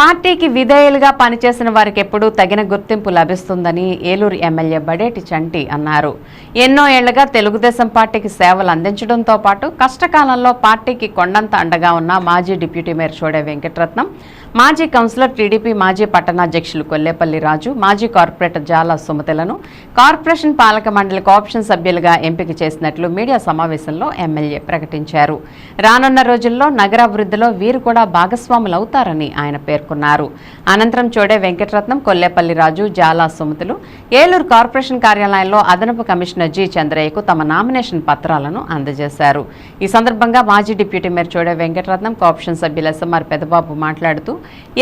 పార్టీకి విధేయులుగా పనిచేసిన వారికి ఎప్పుడూ తగిన గుర్తింపు లభిస్తుందని ఏలూరు ఎమ్మెల్యే బడేటి చంటి అన్నారు. ఎన్నో ఏళ్ళుగా తెలుగుదేశం పార్టీకి సేవలు అందించడంతో పాటు కష్టకాలంలో పార్టీకి కొండంత అండగా ఉన్న మాజీ డిప్యూటీ మేయర్ చోడే వెంకటరత్నం మాజీ కౌన్సిలర్ టీడీపీ మాజీ పట్టణాధ్యక్షులు కొల్లేపల్లి రాజు మాజీ కార్పొరేటర్ జాల సుమతులను కార్పొరేషన్ పాలక మండలి కోఆప్షన్ సభ్యులుగా ఎంపిక చేసినట్లు మీడియా సమావేశంలో ఎమ్మెల్యే ప్రకటించారు. రానున్న రోజుల్లో నగరాభివృద్ధిలో వీరు కూడా భాగస్వాములవుతారని ఆయన పేర్కొన్నారు. అనంతరం చోడే వెంకటరత్నం కొల్లేపల్లి రాజు జాలా సుమతులు ఏలూరు కార్పొరేషన్ కార్యాలయంలో అదనపు కమిషనర్ జి చంద్రయ్యకు తమ నామినేషన్ పత్రాలను అందజేశారు. ఈ సందర్భంగా మాజీ డిప్యూటీ మేయర్ చోడే వెంకటరత్నం కాప్షన్ సభ్యుల ఎస్ఎంఆర్ పెదబాబు మాట్లాడుతూ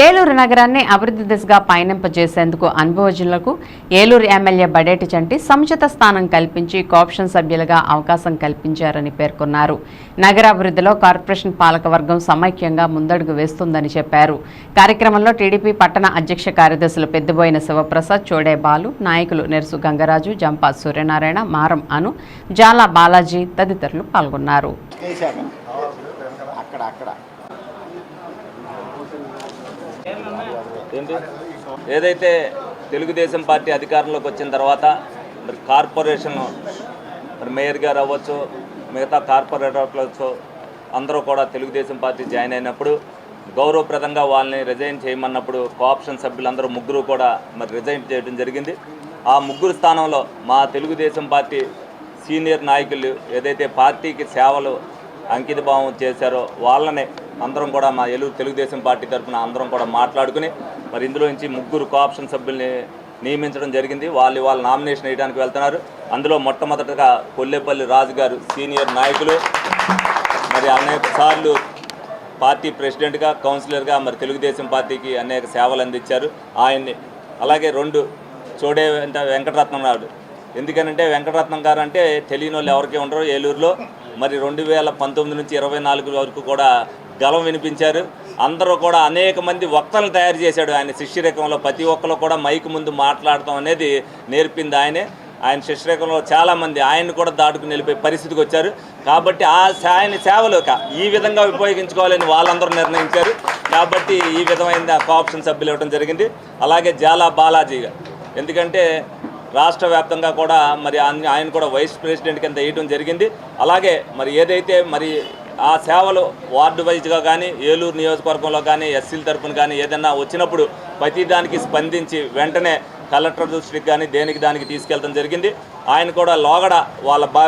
ఏలూరు నగరాన్ని అభివృద్ధి దిశగా పయనింపజేసేందుకు అనుభవజులకు ఏలూరు ఎమ్మెల్యే బడేటి చంటి సముచిత స్థానం కల్పించి కాప్షన్ సభ్యులుగా అవకాశం కల్పించారని పేర్కొన్నారు. నగరాభివృద్ధిలో కార్పొరేషన్ పాలకవర్గం సమైక్యంగా ముందడుగు వేస్తుందని చెప్పారు. కార్యక్రమంలో టీడీపీ పట్టణ అధ్యక్ష కార్యదర్శులు పెద్దబోయిన శివప్రసాద్ చోడే బాలు నాయకులు నెర్సు గంగరాజు జంపా సూర్యనారాయణ మారం అను జాలా బాలాజీ తదితరులు పాల్గొన్నారు. ఏదైతే తెలుగుదేశం పార్టీ అధికారంలోకి వచ్చిన తర్వాత మరి కార్పొరేషన్ మరి మేయర్ గారు అవ్వచ్చు మిగతా కార్పొరేటర్లు అవ్వచ్చు అందరూ కూడా తెలుగుదేశం పార్టీ జాయిన్ అయినప్పుడు గౌరవప్రదంగా వాళ్ళని రిజైన్ చేయమన్నప్పుడు కోఆప్షన్ సభ్యులందరూ ముగ్గురు కూడా మరి రిజైన్ చేయడం జరిగింది. ఆ ముగ్గురు స్థానంలో మా తెలుగుదేశం పార్టీ సీనియర్ నాయకులు ఏదైతే పార్టీకి సేవలు అంకితభావం చేశారో వాళ్ళని అందరం కూడా మా ఏలూరు తెలుగుదేశం పార్టీ తరఫున అందరం కూడా మాట్లాడుకుని మరి ఇందులో నుంచి ముగ్గురు కోఆప్షన్ సభ్యుల్ని నియమించడం జరిగింది. వాళ్ళు వాళ్ళ నామినేషన్ వేయడానికి వెళ్తున్నారు. అందులో మొట్టమొదటగా కొల్లేపల్లి రాజు గారు సీనియర్ నాయకులు. మరి అనేక సార్లు పార్టీ ప్రెసిడెంట్గా కౌన్సిలర్గా మరి తెలుగుదేశం పార్టీకి అనేక సేవలు అందించారు. ఆయన్ని అలాగే రెండు చోడే వెంట వెంకటరత్నం నాయుడు. ఎందుకనంటే వెంకటరత్నం గారు అంటే తెలియని వాళ్ళు ఎవరికి ఉండరు ఏలూరులో. మరి రెండు వేల పంతొమ్మిది నుంచి ఇరవై నాలుగు వరకు కూడా గలం వినిపించారు. అందరూ కూడా అనేక మంది వక్తలను తయారు చేశాడు ఆయన శిష్యరేఖంలో. ప్రతి ఒక్కరు కూడా మైక్ ముందు మాట్లాడటం అనేది నేర్పింది ఆయనే. ఆయన శిష్యరేఖంలో చాలామంది ఆయన్ని కూడా దాటుకుని వెళ్ళిపోయే పరిస్థితికి వచ్చారు. కాబట్టి ఆ ఆయన సేవలు ఈ విధంగా ఉపయోగించుకోవాలని వాళ్ళందరూ నిర్ణయించారు. కాబట్టి ఈ విధమైన కోఆప్షన్ సభ్యులు ఇవ్వడం జరిగింది. అలాగే జాలా బాలాజీ ఎందుకంటే రాష్ట్ర వ్యాప్తంగా కూడా మరి ఆయన ఆయన కూడా వైస్ ప్రెసిడెంట్ కింద వేయటం జరిగింది. అలాగే మరి ఏదైతే మరి ఆ సేవలు వార్డు వైజ్గా కానీ ఏలూరు నియోజకవర్గంలో కానీ ఎస్సీల తరఫున కానీ ఏదైనా వచ్చినప్పుడు ప్రతి దానికి స్పందించి వెంటనే కలెక్టర్ దృష్టికి కానీ దేనికి దానికి తీసుకెళ్ళడం జరిగింది. ఆయన కూడా లోగడ వాళ్ళ బా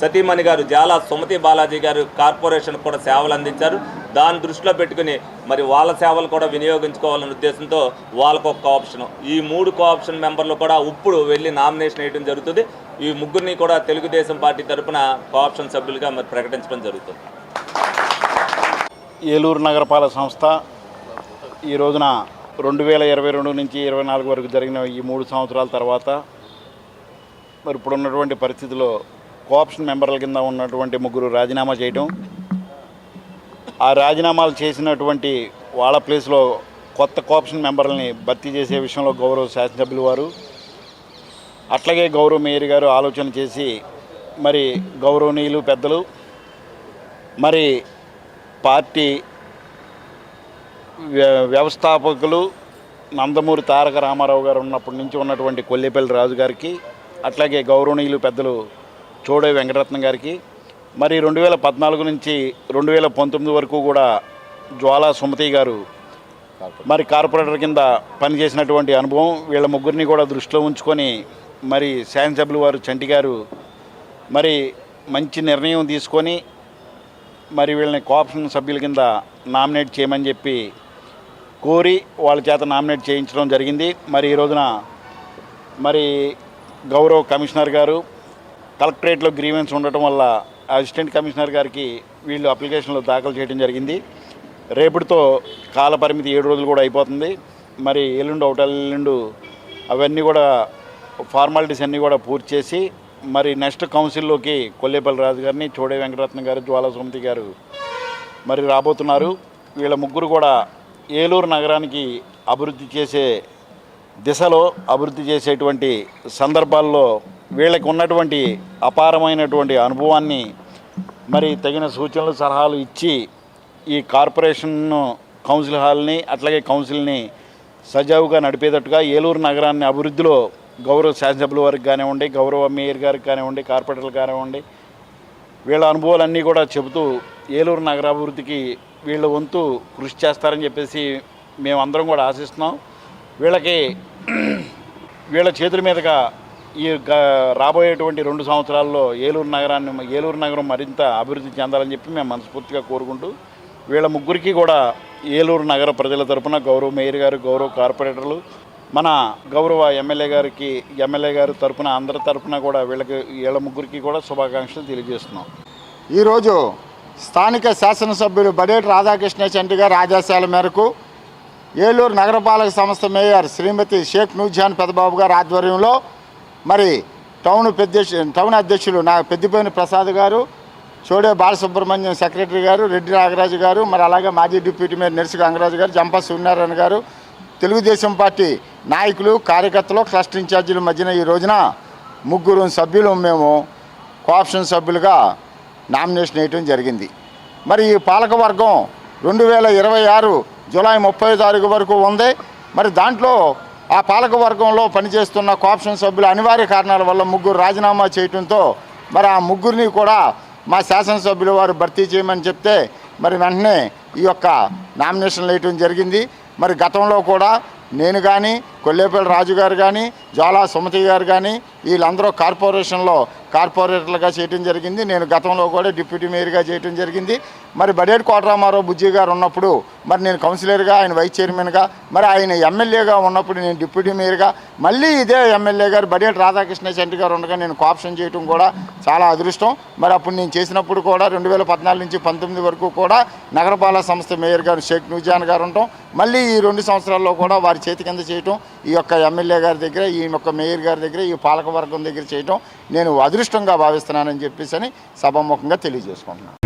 సతీమణి గారు జాలా సుమతి బాలాజీ గారు కార్పొరేషన్ కూడా సేవలు అందించారు. దాన్ని దృష్టిలో పెట్టుకుని మరి వాళ్ళ సేవలు కూడా వినియోగించుకోవాలనే ఉద్దేశంతో వాళ్ళకు ఒక ఆప్షన్ ఈ మూడు కోఆప్షన్ మెంబర్లు కూడా ఇప్పుడు వెళ్ళి నామినేషన్ వేయడం జరుగుతుంది. ఈ ముగ్గురిని కూడా తెలుగుదేశం పార్టీ తరఫున కోఆప్షన్ సభ్యులుగా మరి ప్రకటించడం జరుగుతుంది. ఏలూరు నగరపాలక సంస్థ ఈ రోజున రెండు వేల ఇరవై రెండు నుంచి ఇరవై నాలుగు వరకు జరిగిన ఈ మూడు సంవత్సరాల తర్వాత మరి ఇప్పుడు ఉన్నటువంటి పరిస్థితిలో కోఆప్షన్ మెంబర్ల కింద ఉన్నటువంటి ముగ్గురు రాజీనామా చేయటం ఆ రాజీనామాలు చేసినటువంటి వాళ్ళ ప్లేస్లో కొత్త కోఆప్షన్ మెంబర్లని భర్తీ చేసే విషయంలో గౌరవ శాసనసభ్యులు వారు అట్లాగే గౌరవ మేయర్ గారు ఆలోచన చేసి మరి గౌరవనీయులు పెద్దలు మరి పార్టీ వ్యవస్థాపకులు నందమూరి తారక రామారావు గారు ఉన్నప్పటి నుంచి ఉన్నటువంటి కొల్లేపల్లి రాజు గారికి అట్లాగే గౌరవనీయులు పెద్దలు చోడే వెంకటరత్నం గారికి మరి రెండు వేల పద్నాలుగు నుంచి రెండు వేల పంతొమ్మిది వరకు కూడా జ్వాలా సుమతి గారు మరి కార్పొరేటర్ కింద పనిచేసినటువంటి అనుభవం వీళ్ళ ముగ్గురిని కూడా దృష్టిలో ఉంచుకొని మరి శాసనసభ్యులు వారు చంటి గారు మరి మంచి నిర్ణయం తీసుకొని మరి వీళ్ళని కోఆప్షన్ సభ్యుల కింద నామినేట్ చేయమని చెప్పి కోరి వాళ్ళ చేత నామినేట్ చేయించడం జరిగింది. మరి ఈ రోజున మరి గౌరవ కమిషనర్ గారు కలెక్టరేట్లో గ్రీవెన్స్ ఉండటం వల్ల అసిస్టెంట్ కమిషనర్ గారికి వీళ్ళు అప్లికేషన్లు దాఖలు చేయడం జరిగింది. రేపటితో కాల పరిమితి ఏడు రోజులు కూడా అయిపోతుంది. మరి ఎల్లుండి ఒకటి ఎల్లుండు అవన్నీ కూడా ఫార్మాలిటీస్ అన్నీ కూడా పూర్తి చేసి మరి నెక్స్ట్ కౌన్సిల్లోకి కొల్లేపల్లి రాజు గారిని చోడే వెంకటరత్న గారు జ్వాలా సుమతి గారు మరి రాబోతున్నారు. వీళ్ళ ముగ్గురు కూడా ఏలూరు నగరానికి అభివృద్ధి చేసే దిశలో అభివృద్ధి చేసేటువంటి సందర్భాల్లో వీళ్ళకి ఉన్నటువంటి అపారమైనటువంటి అనుభవాన్ని మరి తగిన సూచనలు సలహాలు ఇచ్చి ఈ కార్పొరేషన్ను కౌన్సిల్ హాల్ని అట్లాగే కౌన్సిల్ని సజావుగా నడిపేటట్టుగా ఏలూరు నగరాన్ని అభివృద్ధిలో గౌరవ శాసనసభ్యుల వారికి కానివ్వండి గౌరవ మేయర్ గారికి కానివ్వండి కార్పొరేటర్లు కానివ్వండి వీళ్ళ అనుభవాలన్నీ కూడా చెబుతూ ఏలూరు నగరాభివృద్ధికి వీళ్ళ వంతు కృషి చేస్తారని చెప్పేసి మేమందరం కూడా ఆశిస్తున్నాం. వీళ్ళకి వీళ్ళ చేతుల మీదుగా ఈ గ- రాబోయేటువంటి రెండు సంవత్సరాల్లో ఏలూరు నగరాన్ని ఏలూరు నగరం మరింత అభివృద్ధి చెందాలని చెప్పి మేము మనస్ఫూర్తిగా కోరుకుంటూ వీళ్ళ ముగ్గురికి కూడా ఏలూరు నగర ప్రజల తరపున గౌరవ మేయర్ గారు గౌరవ కార్పొరేటర్లు మన గౌరవ ఎమ్మెల్యే గారికి ఎమ్మెల్యే గారి తరపున అందరి తరపున కూడా వీళ్ళకి వీళ్ళ ముగ్గురికి కూడా శుభాకాంక్షలు తెలియజేస్తున్నాం. ఈరోజు స్థానిక శాసనసభ్యులు బడేటి రాధాకృష్ణ చంటి గారి ఆదేశాల మేరకు ఏలూరు నగరపాలక సంస్థ మేయర్ శ్రీమతి షేక్ నూజాన్ పెదబాబు గారి ఆధ్వర్యంలో మరి టౌన్ పెద్ద టౌన్ అధ్యక్షులు నా పెద్దిపోయిన ప్రసాద్ గారు చోడే బాలసుబ్రహ్మణ్యం సెక్రటరీ గారు రెడ్డి నాగరాజు గారు మరి అలాగే మాజీ డిప్యూటీ మేయర్ నెర్సి గంగరాజు గారు జంపా సూర్యనారాయణ గారు తెలుగుదేశం పార్టీ నాయకులు కార్యకర్తలు క్లస్టర్ ఇన్ఛార్జీల మధ్యన ఈ రోజున ముగ్గురు సభ్యులు మేము కోఆప్షన్ సభ్యులుగా నామినేషన్ వేయటం జరిగింది. మరి ఈ పాలకవర్గం రెండు వేల ఇరవై ఆరు జూలై ముప్పై తారీఖు వరకు ఉంది. మరి దాంట్లో ఆ పాలకవర్గంలో పనిచేస్తున్న కోఆప్షన్ సభ్యులు అనివార్య కారణాల వల్ల ముగ్గురు రాజీనామా చేయటంతో మరి ఆ ముగ్గురిని కూడా మా శాసనసభ్యులు వారు భర్తీ చేయమని చెప్తే మరి వెంటనే ఈ యొక్క నామినేషన్లు వేయటం జరిగింది. మరి గతంలో కూడా నేను కానీ కొల్లేపల్లి రాజు గారు కానీ జ్వాలా సుమతి గారు కానీ వీళ్ళందరూ కార్పొరేషన్లో కార్పొరేటర్లుగా చేయటం జరిగింది. నేను గతంలో కూడా డిప్యూటీ మేయర్గా చేయటం జరిగింది. మరి బడేట్ కోటరామారావు బుజ్జి గారు ఉన్నప్పుడు మరి నేను కౌన్సిలర్గా ఆయన వైస్ చైర్మన్గా మరి ఆయన ఎమ్మెల్యేగా ఉన్నప్పుడు నేను డిప్యూటీ మేయర్గా మళ్ళీ ఇదే ఎమ్మెల్యే గారు బడేటి రాధాకృష్ణ చంటి గారు ఉండగా నేను కాప్షన్ చేయటం కూడా చాలా అదృష్టం. మరి అప్పుడు నేను చేసినప్పుడు కూడా రెండు వేల పద్నాలుగు నుంచి పంతొమ్మిది వరకు కూడా నగరపాలక సంస్థ మేయర్ గారు షేక్ నూజాన్ గారు ఉండటం. మళ్ళీ ఈ రెండు సంవత్సరాల్లో కూడా వారి చేతి కింద చేయటం. ఈ యొక్క ఎమ్మెల్యే గారి దగ్గర ఈ యొక్క మేయర్ గారి దగ్గర ఈ పాలకవర్గం దగ్గర చేయటం నేను అదృష్టంగా భావిస్తున్నానని చెప్పేసి అని సభాముఖంగా తెలియజేసుకుంటున్నాను.